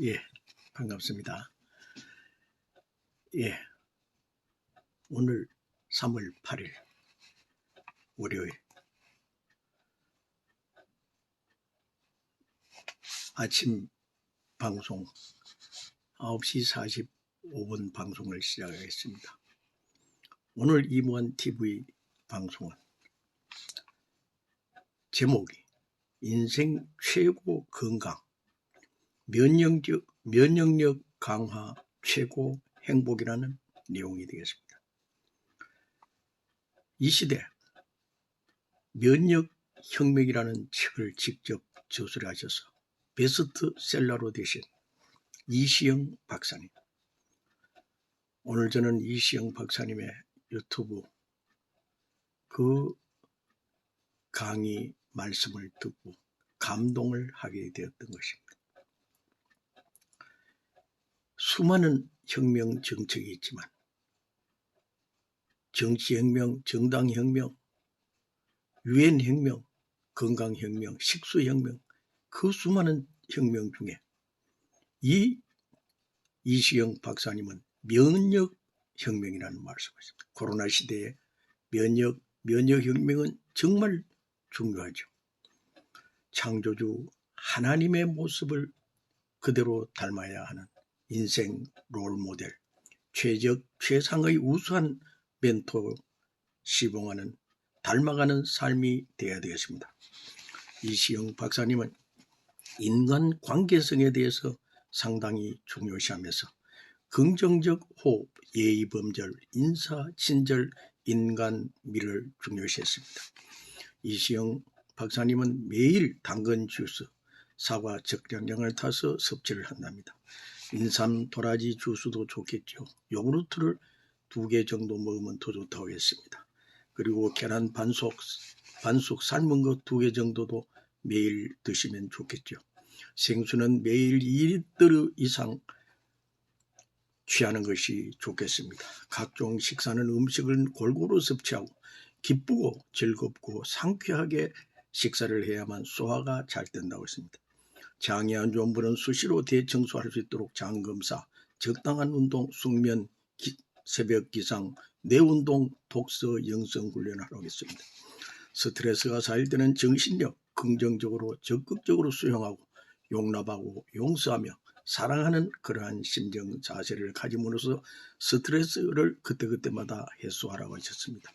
예, 반갑습니다. 예, 오늘 3월 8일 월요일 아침 방송 9시 45분 방송을 시작하겠습니다. 오늘 이무한 TV 방송은 제목이 인생 최고 건강 면역력, 면역력 강화 최고 행복이라는 내용이 되겠습니다. 이 시대 면역혁명이라는 책을 직접 저술하셔서 베스트셀러로 되신 이시영 박사님. 오늘 저는 이시영 박사님의 유튜브 그 강의 말씀을 듣고 감동을 하게 되었던 것입니다. 수많은 혁명 정책이 있지만 정치혁명, 정당혁명, 유엔혁명, 건강혁명, 식수혁명 그 수많은 혁명 중에 이 이시영 박사님은 면역혁명이라는 말씀하십니다. 코로나 시대에 면역, 면역혁명은 정말 중요하죠. 창조주 하나님의 모습을 그대로 닮아야 하는 인생 롤 모델, 최적, 최상의 우수한 멘토 시봉하는 닮아가는 삶이 되어야 되겠습니다. 이시영 박사님은 인간 관계성에 대해서 상당히 중요시하면서 긍정적 호흡, 예의 범절, 인사, 친절, 인간 미를 중요시했습니다. 이시영 박사님은 매일 당근 주스, 사과 적량량을 타서 섭취를 한답니다. 인삼 도라지 주스도 좋겠죠. 요구르트를 두 개 정도 먹으면 더 좋다고 했습니다. 그리고 계란 반숙, 반숙 삶은 것 두 개 정도도 매일 드시면 좋겠죠. 생수는 매일 2리터 이상 취하는 것이 좋겠습니다. 각종 식사는 음식을 골고루 섭취하고 기쁘고 즐겁고 상쾌하게 식사를 해야만 소화가 잘 된다고 했습니다. 좋은 분은 수시로 대청소할 수 있도록 장검사, 적당한 운동, 숙면, 기, 새벽 기상, 뇌운동, 독서, 영성 훈련을 하겠습니다. 스트레스가 쌓일 때는 정신력, 긍정적으로 적극적으로 수용하고 용납하고 용서하며 사랑하는 그러한 심정 자세를 가짐으로써 스트레스를 그때그때마다 해소하라고 하셨습니다.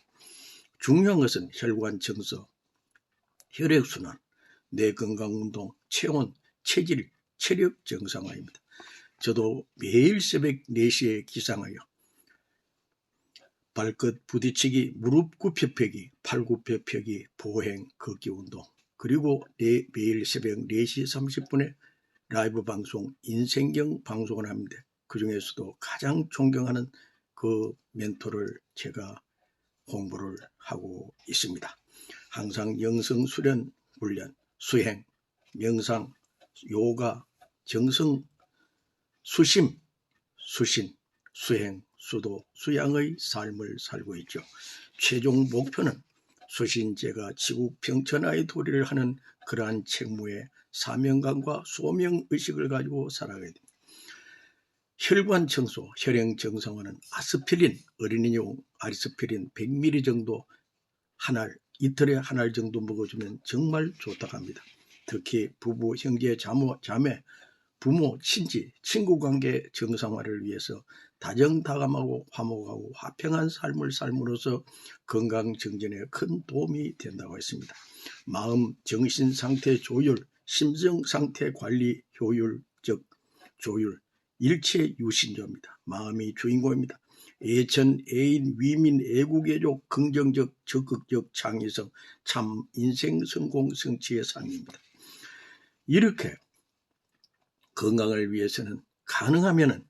중요한 것은 혈관 청소, 혈액순환, 뇌 건강 운동, 체온, 체질, 체력 정상화입니다. 저도 매일 새벽 4시에 기상하여 발끝 부딪히기, 무릎 굽혀 펴기, 팔 굽혀 펴기, 보행, 걷기 운동, 그리고 매일 새벽 4시 30분에 라이브 방송, 인생경 방송을 합니다. 그 중에서도 가장 존경하는 그 멘토를 제가 공부를 하고 있습니다. 항상 영성 수련 훈련, 수행, 명상, 요가, 정성, 수심, 수신, 수행, 수도, 수양의 삶을 살고 있죠. 최종 목표는 수신제가 지구 평천하의 도리를 하는 그러한 책무에 사명감과 소명의식을 가지고 살아가야 됩니다. 혈관 청소, 혈행 정상화는 아스피린, 어린이용 아리스피린 100ml 정도 한 알, 이틀에 한 알 정도 먹어주면 정말 좋다고 합니다. 특히 부부, 형제, 자모, 자매, 부모, 친지, 친구 관계 정상화를 위해서 다정다감하고 화목하고 화평한 삶을 삶으로써 건강 정전에 큰 도움이 된다고 했습니다. 마음, 정신 상태 조율, 심정 상태 관리 효율적 조율, 일체 유신조입니다. 마음이 주인공입니다. 애천, 애인, 위민, 애국애족, 긍정적, 적극적 창의성, 참 인생 성공 성취의 삶입니다. 이렇게 건강을 위해서는 가능하면은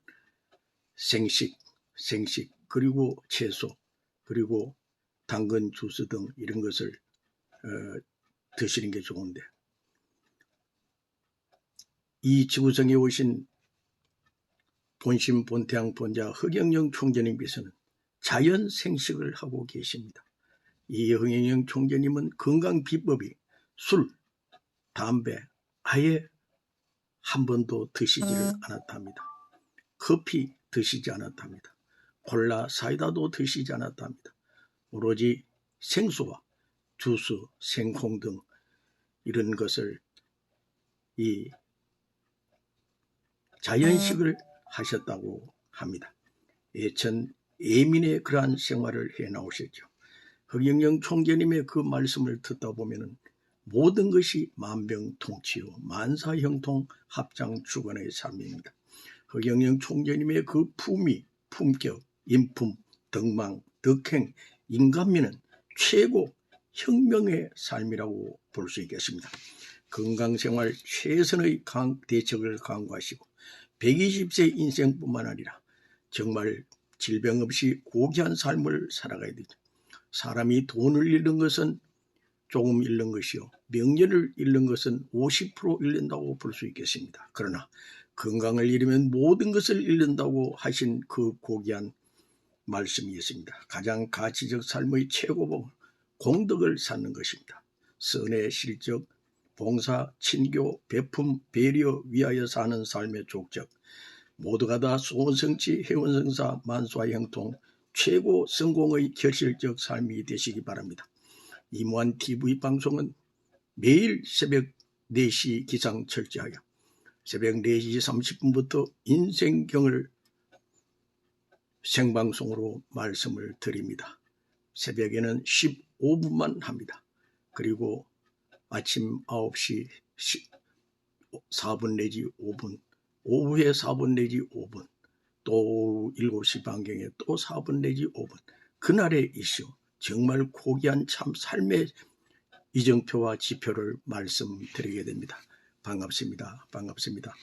생식, 생식, 그리고 채소, 그리고 당근 주스 등 이런 것을 어, 드시는 게 좋은데 이 지구성에 오신 본심 본태양 본자 허경영 총재님께서는 자연 생식을 하고 계십니다. 이 허경영 총재님은 건강 비법이 술, 담배 아예 한 번도 드시지를 않았답니다. 커피 드시지 않았답니다. 콜라, 사이다도 드시지 않았답니다. 오로지 생수와 주스, 생콩 등 이런 것을 이 자연식을 하셨다고 합니다. 예천 예민의 그러한 생활을 해 나오셨죠. 흑영영 총재님의 그 말씀을 듣다 보면은 모든 것이 만병통치요 만사형통 합장 주관의 삶입니다. 흑영영 총재님의 그 품위, 품격, 인품, 덕망, 덕행, 인간미는 최고 혁명의 삶이라고 볼 수 있겠습니다. 건강생활 최선의 강, 대책을 강구하시고 120세 인생뿐만 아니라 정말 질병 없이 고귀한 삶을 살아가야 되죠. 사람이 돈을 잃는 것은 조금 잃는 것이요. 명예를 잃는 것은 50% 잃는다고 볼 수 있겠습니다. 그러나 건강을 잃으면 모든 것을 잃는다고 하신 그 고귀한 말씀이 있습니다. 가장 가치적 삶의 최고봉, 공덕을 쌓는 것입니다. 선의 실적, 봉사, 친교, 배품, 배려 위하여 사는 삶의 족적, 모두가 다 소원성취, 회원성사, 만수와 형통, 최고 성공의 결실적 삶이 되시기 바랍니다. 이무한 TV 방송은 매일 새벽 4시 기상 철저하여 새벽 4시 30분부터 인생경을 생방송으로 말씀을 드립니다. 새벽에는 15분만 합니다. 그리고 아침 9시 4분 내지 5분, 오후에 4분 내지 5분, 또 7시 반경에 또 4분 내지 5분. 그날의 이슈, 정말 고귀한 참 삶의 이정표와 지표를 말씀드리게 됩니다. 반갑습니다. 반갑습니다.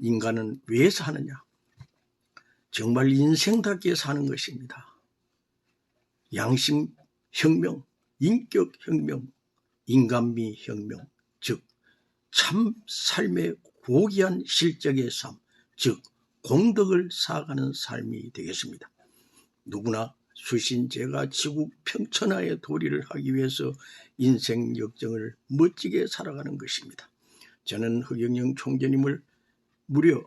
인간은 왜 사느냐? 정말 인생답게 사는 것입니다. 양심 혁명, 인격 혁명, 인간미 혁명, 즉, 참 삶의 고귀한 실적의 삶, 즉, 공덕을 쌓아가는 삶이 되겠습니다. 누구나 수신제가 지구 평천하의 도리를 하기 위해서 인생 역정을 멋지게 살아가는 것입니다. 저는 흑영영 총재님을 무려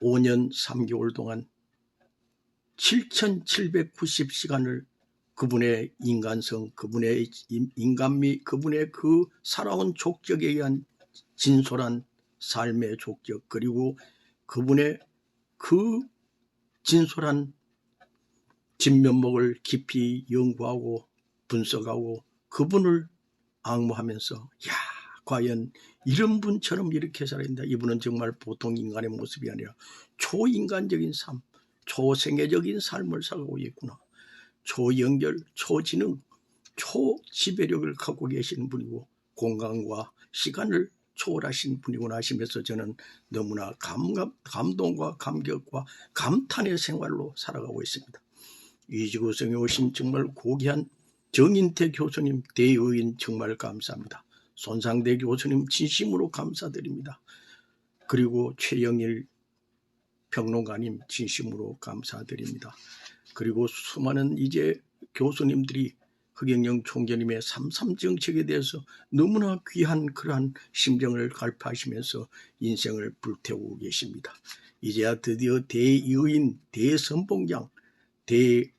5년 3개월 동안 7,790시간을 그분의 인간성, 그분의 인간미, 그분의 그 살아온 족적에 의한 진솔한 삶의 족적, 그리고 그분의 그 진솔한 진면목을 깊이 연구하고 분석하고 그분을 악무하면서 야 과연 이런 분처럼 이렇게 살아있다. 이분은 정말 보통 인간의 모습이 아니라 초인간적인 삶, 초생애적인 삶을 살고 있구나. 초연결, 초지능, 초지배력을 갖고 계시는 분이고 공간과 시간을 초월하신 분이구나 하시면서 저는 너무나 감감, 감동과 감격과 감탄의 생활로 살아가고 있습니다. 이 지구성에 오신 정말 고귀한 정인태 교수님 대의인 정말 감사합니다. 손상대 교수님 진심으로 감사드립니다. 그리고 최영일 평론가님 진심으로 감사드립니다. 그리고 수많은 이제 교수님들이 흑영영 총재님의 삼삼 정책에 대해서 너무나 귀한 그러한 심정을 갈파하시면서 인생을 불태우고 계십니다. 이제야 드디어 대의인, 대선봉장, 대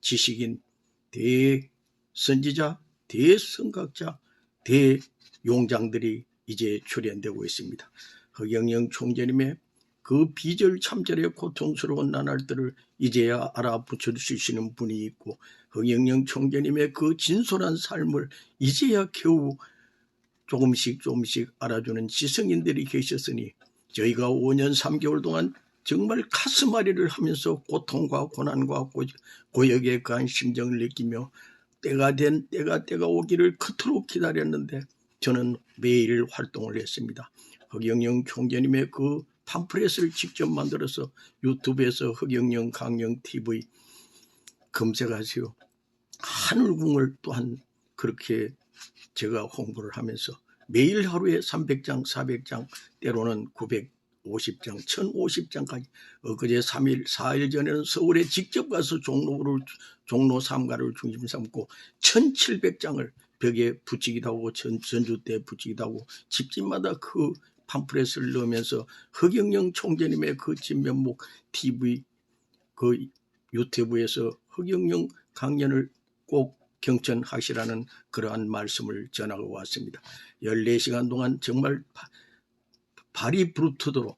지식인, 대선지자, 대성각자, 대용장들이 이제 출현되고 있습니다. 흑영영 총재님의 그 비절 참절의 고통스러운 나날들을 이제야 알아붙여 주시는 분이 있고 흥영영 총재님의 그 진솔한 삶을 이제야 겨우 조금씩 조금씩 알아주는 지성인들이 계셨으니 저희가 5년 3개월 동안 정말 가슴앓이를 하면서 고통과 고난과 고역에 그한 심정을 느끼며 때가 된 때가 때가 오기를 그토록 기다렸는데 저는 매일 활동을 했습니다. 흑영영 총재님의 그 팜프렛을 직접 만들어서 유튜브에서 흑영영 강영 TV 검색하세요. 하늘궁을 또한 그렇게 제가 홍보를 하면서 매일 하루에 300장, 400장, 때로는 950장, 1050장까지 엊그제 3일, 4일 전에는 서울에 직접 가서 종로를, 종로 삼가를 중심 삼고 1700장을 벽에 붙이기도 하고 전, 전주 때 붙이기도 하고 집집마다 그 팜프렛을 넣으면서 허경영 총재님의 그 진면목 TV 그 유튜브에서 허경영 강연을 꼭 경청하시라는 그러한 말씀을 전하고 왔습니다. 14시간 동안 정말 바- 발이 부르트도록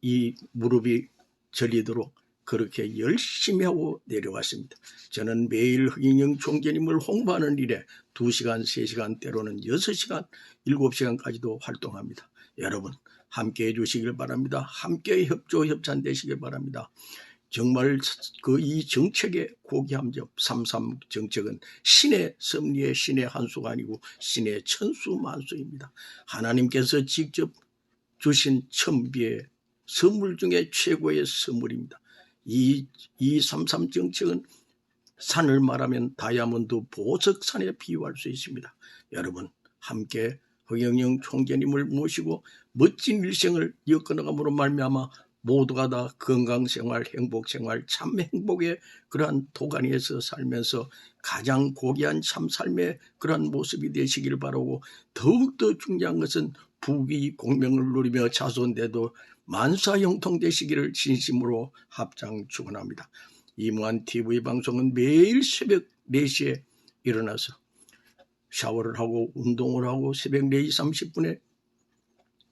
이 무릎이 저리도록 그렇게 열심히 하고 내려왔습니다. 저는 매일 허경영 총재님을 홍보하는 일에 2시간, 3시간, 때로는 6시간, 7시간까지도 활동합니다. 여러분 함께 해 주시길 바랍니다. 함께 협조 협찬되시길 바랍니다. 정말 그 이 정책의 고기함정 삼삼 정책은 신의 섭리의 신의 한 수가 아니고 신의 천수만수입니다. 하나님께서 직접 주신 천비의 선물 중에 최고의 선물입니다. 이, 이 삼삼 정책은 산을 말하면 다이아몬드 보석산에 비유할 수 있습니다. 여러분 함께 허경영 총재님을 모시고 멋진 일생을 이어나감으로 말미암아 모두가 다 건강생활, 행복생활, 참 행복의 그러한 도가니에서 살면서 가장 고귀한 참 삶의 그러한 모습이 되시기를 바라고 더욱더 중요한 것은 부귀 공명을 누리며 자손대도 만사 형통 되시기를 진심으로 합장 축원합니다. 이무한 TV 방송은 매일 새벽 4시에 일어나서 샤워를 하고 운동을 하고 새벽 4시 30분에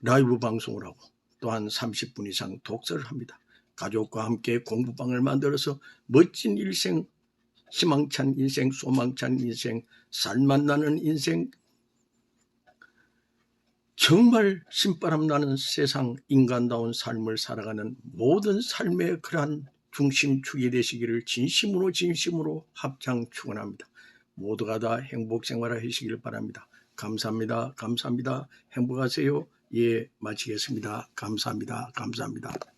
라이브 방송을 하고 또한 30분 이상 독서를 합니다. 가족과 함께 공부방을 만들어서 멋진 일생, 희망찬 인생, 소망찬 인생, 살맛 나는 인생, 정말 신바람 나는 세상 인간다운 삶을 살아가는 모든 삶의 그러한 중심축이 되시기를 진심으로 진심으로 합장 축원합니다. 모두가 다 행복 생활하시길 바랍니다. 감사합니다. 감사합니다. 행복하세요. 예, 마치겠습니다. 감사합니다. 감사합니다.